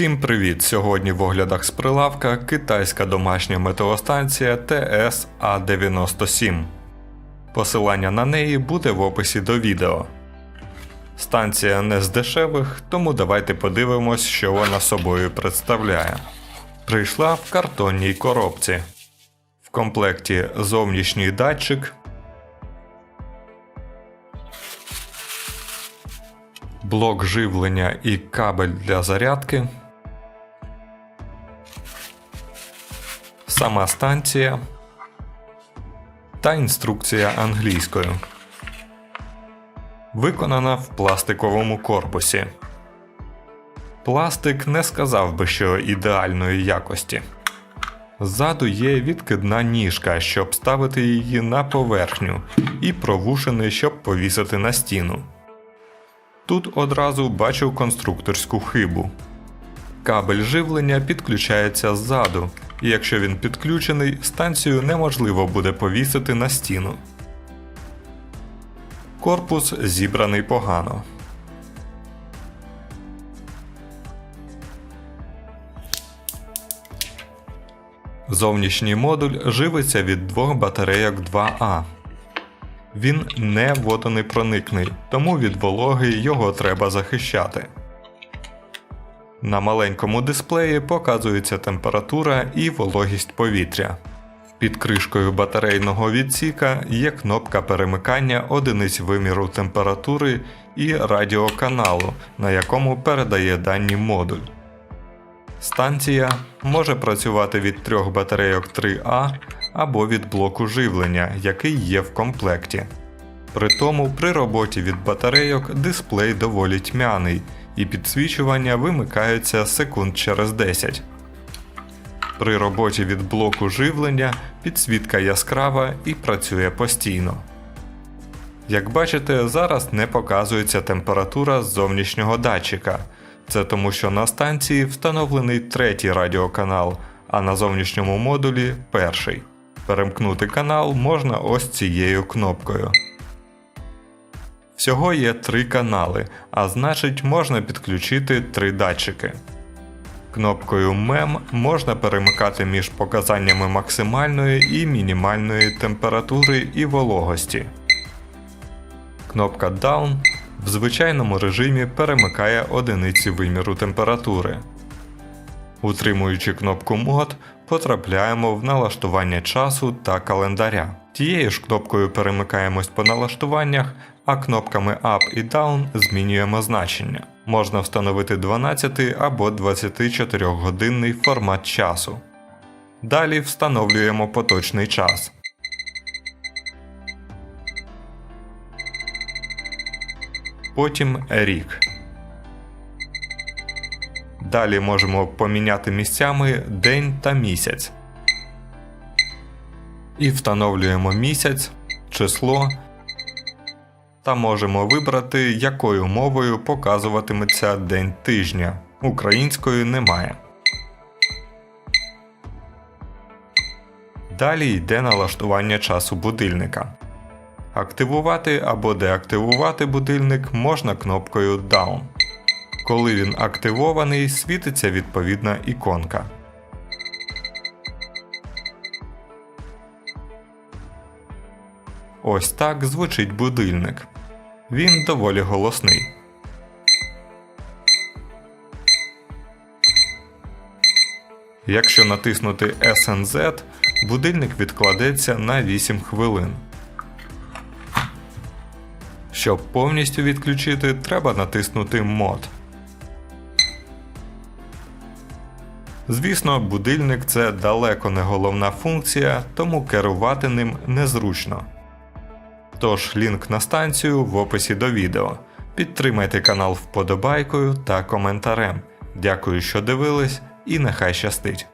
Всім привіт! Сьогодні в оглядах з прилавка китайська домашня метеостанція ts A97. Посилання на неї буде в описі до відео. Станція не з дешевих, тому давайте подивимось, що вона собою представляє. Прийшла в картонній коробці. В комплекті зовнішній датчик, блок живлення і кабель для зарядки, сама станція та інструкція англійською. Виконана в пластиковому корпусі. Пластик не сказав би, що ідеальної якості. Ззаду є відкидна ніжка, щоб ставити її на поверхню, і провушини, щоб повісити на стіну. Тут одразу бачу конструкторську хибу. Кабель живлення підключається ззаду, і якщо він підключений, станцію неможливо буде повісити на стіну. Корпус зібраний погано. Зовнішній модуль живиться від двох батарейок 2А. Він не водонепроникний, тому від вологи його треба захищати. На маленькому дисплеї показується температура і вологість повітря. Під кришкою батарейного відсіка є кнопка перемикання одиниць виміру температури і радіоканалу, на якому передає дані модуль. Станція може працювати від трьох батарейок 3А або від блоку живлення, який є в комплекті. При тому при роботі від батарейок дисплей доволі тьмяний і підсвічування вимикаються секунд через 10. При роботі від блоку живлення підсвітка яскрава і працює постійно. Як бачите, зараз не показується температура з зовнішнього датчика. Це тому, що на станції встановлений третій радіоканал, а на зовнішньому модулі перший. Перемкнути канал можна ось цією кнопкою. Всього є три канали, а значить можна підключити три датчики. Кнопкою MEM можна перемикати між показаннями максимальної і мінімальної температури і вологості. Кнопка Down в звичайному режимі перемикає одиниці виміру температури. Утримуючи кнопку Мод, потрапляємо в налаштування часу та календаря. Тією ж кнопкою перемикаємось по налаштуваннях, а кнопками Up і Down змінюємо значення. Можна встановити 12 або 24 годинний формат часу. Далі встановлюємо поточний час. Потім рік. Далі можемо поміняти місцями день та місяць. І встановлюємо місяць, число та можемо вибрати, якою мовою показуватиметься день тижня. Української немає. Далі йде налаштування часу будильника. Активувати або деактивувати будильник можна кнопкою Down. Коли він активований, світиться відповідна іконка. Ось так звучить будильник. Він доволі голосний. Якщо натиснути SNZ, будильник відкладеться на 8 хвилин. Щоб повністю відключити, треба натиснути мод. Звісно, будильник це далеко не головна функція, тому керувати ним незручно. Тож лінк на станцію в описі до відео. Підтримайте канал вподобайкою та коментарем. Дякую, що дивились, і нехай щастить!